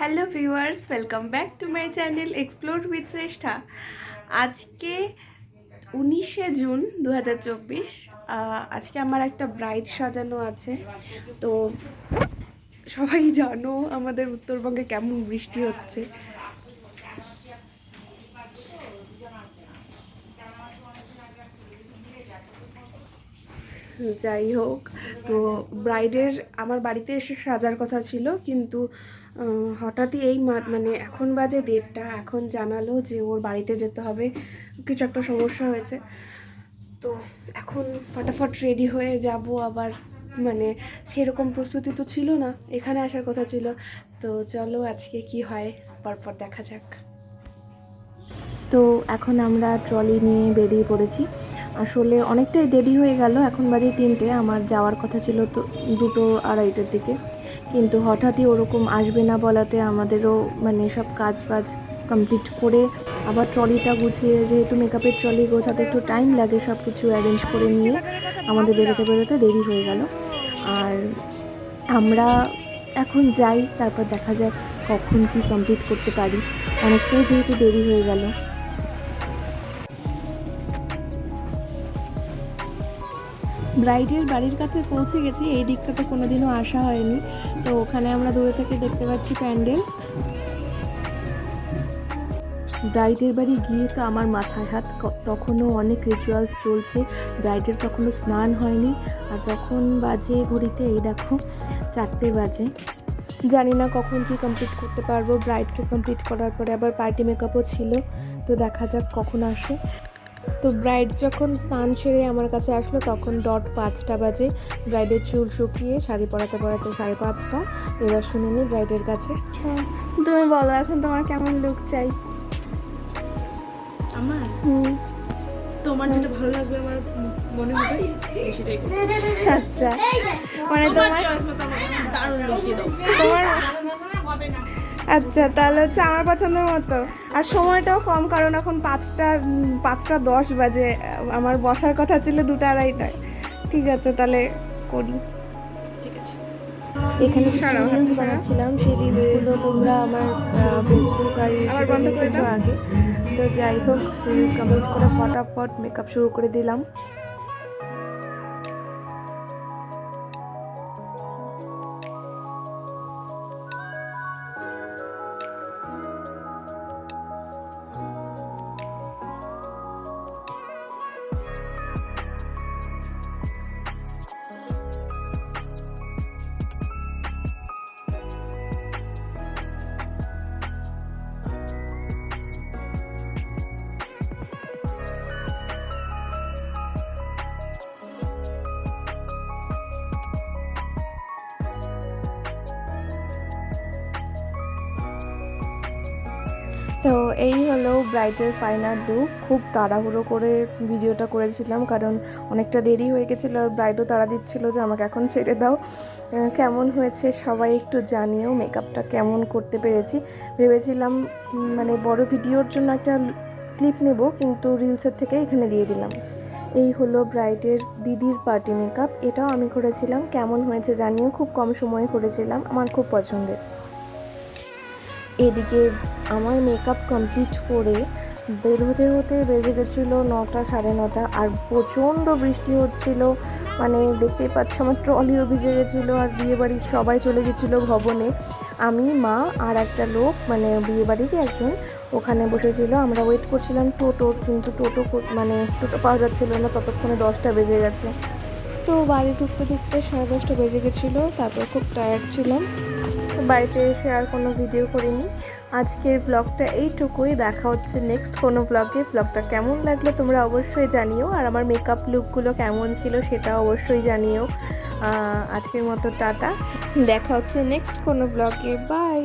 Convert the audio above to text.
Hello viewers welcome back to my channel explore with Shreshtha আজকে উনিশে June দু হাজার চব্বিশ আজকে আমার একটা ব্রাইড সাজানো আছে। তো সবাই জানো আমাদের উত্তরবঙ্গে কেমন বৃষ্টি হচ্ছে। যাই হোক তো ব্রাইডের আমার বাড়িতে এসে সাজার কথা ছিল, কিন্তু হঠাৎই এই মানে এখন বাজে দেড়টা, এখন জানালো যে ওর বাড়িতে যেতে হবে, কিছু একটা সমস্যা হয়েছে। তো এখন ফটাফট রেডি হয়ে যাব আবার মানে সেরকম প্রস্তুতি তো ছিল না, এখানে আসার কথা ছিল। তো চলো আজকে কি হয়, পরপর দেখা যাক। তো এখন আমরা ট্রলি নিয়ে বেরিয়ে পড়েছি। আসলে অনেকটাই দেরি হয়ে গেল, এখন বাজে তিনটে, আমার যাওয়ার কথা ছিল তো দুটো আড়াইটের দিকে। কিন্তু হঠাৎই ওরকম আসবে না বলাতে আমাদেরও মানে সব কাজ বাজ কমপ্লিট করে আবার ট্রলিটা গুছিয়ে, যেহেতু মেকআপের ট্রলি গোছাতে একটু টাইম লাগে সব কিছু অ্যারেঞ্জ করে নিয়ে আমাদের বেরোতে বেরোতে দেরি হয়ে গেল। আর আমরা এখন যাই, তারপর দেখা যাক কখন কি কমপ্লিট করতে পারি। অনেকটাই যেহেতু দেরি হয়ে গেল। ব্রাইডের বাড়ির কাছে পৌঁছে গেছি। এই দিকটাতে কোনোদিনও আসা হয়নি। তো ওখানে আমরা দূরে থেকে দেখতে পাচ্ছি প্যান্ডেল। ব্রাইডের বাড়ি গিয়ে তো আমার মাথায় হাত তখনও অনেক রিচুয়ালস চলছে। ব্রাইডের তখনও স্নান হয়নি। আর তখন বাজে ঘড়িতে, এই দেখো, চারটে বাজে। জানি না কখন কি কমপ্লিট করতে পারব। ব্রাইডকে কমপ্লিট করার পরে আবার পার্টি মেকআপও ছিল। তো দেখা যাক কখন আসে। তো ব্রাইড যখন স্নান সেরে আমার কাছে আসলো তখন ডট পাঁচটা বাজে। ব্রাইডের চুল শুকিয়ে শাড়ি পরাতে পরাতে সাড়ে পাঁচটা। এবার শুনে নি ব্রাইডের কাছে। তুমি বলো এখন তোমার কেমন লুক চাই? আমার? হুম। তোমার যেটা ভালো লাগবে আমার মনে হবে সেটাই আচ্ছা। মানে তোমার choice মতো আমাকে দারুণ লুকিয়ে দাও। তোমার আচ্ছা তাহলে হচ্ছে আমার পছন্দের মতো। আর সময়টাও কম কারণ এখন পাঁচটা পাঁচটা দশ বাজে। আমার বসার কথা ছিল দুটো আড়াইটায়। ঠিক আছে তাহলে করি। এখানে কিছু রিলস। বানাচ্ছিলাম সেই রিলসগুলো তোমরা আমার ফেসবুক আর ইউটিউবে দেখেছ আগে। তো যাই হোক রিলস কমপ্লিট করে ফটাফট মেকআপ শুরু করে দিলাম। তো এই হলো ব্রাইডের ফাইনাল লুক খুব তাড়াহুড়ো করে ভিডিওটা করেছিলাম, কারণ অনেকটা দেরি হয়ে গেছিল আর ব্রাইডও তাড়া দিচ্ছিল যে আমাকে এখন ছেড়ে দাও। কেমন হয়েছে সবাই একটু জানিও মেকআপটা কেমন করতে পেরেছি। ভেবেছিলাম মানে বড় ভিডিওর জন্য একটা ক্লিপ নেব, কিন্তু রিলসের থেকে এখানে দিয়ে দিলাম। এই হলো ব্রাইডের দিদির পার্টি মেকআপ এটাও আমি করেছিলাম। কেমন হয়েছে জানিও, খুব কম সময়ে করেছিলাম। আমার খুব পছন্দের। এদিকে আমার মেকআপ কমপ্লিট করে বের হতে হতে বেজে গেছিল নটা, সাড়ে নটা, আর প্রচণ্ড বৃষ্টি হচ্ছিল। মানে দেখতেই পাচ্ছ আমার ট্রলিও ভিজে গেছিল আর বিয়েবাড়ির সবাই চলে গেছিল ভবনে। আমি, মা আর একটা লোক মানে বিয়েবাড়িরই একজন, ওখানে বসেছিল। আমরা ওয়েট করছিলাম টোটোর কিন্তু টোটো মানে টোটো পাওয়া যাচ্ছিল না, ততক্ষণে দশটা বেজে গেছে। তো বাড়ি ঢুকতে ঢুকতে সাড়ে দশটা বেজে গেছিল, তারপর খুব টায়ার্ড ছিলাম। বাড়িতে এসে আর কোনো ভিডিও করিনি। আজকের ব্লগটা এইটুকুই। দেখা হচ্ছে নেক্সট কোনো ব্লগে ব্লগটা কেমন লাগল তোমরা অবশ্যই জানিও। আর আমার মেকআপ লুকগুলো কেমন ছিল সেটা অবশ্যই জানিও। আজকের মতো টাটা। দেখা হচ্ছে নেক্সট কোনো ব্লগে বাই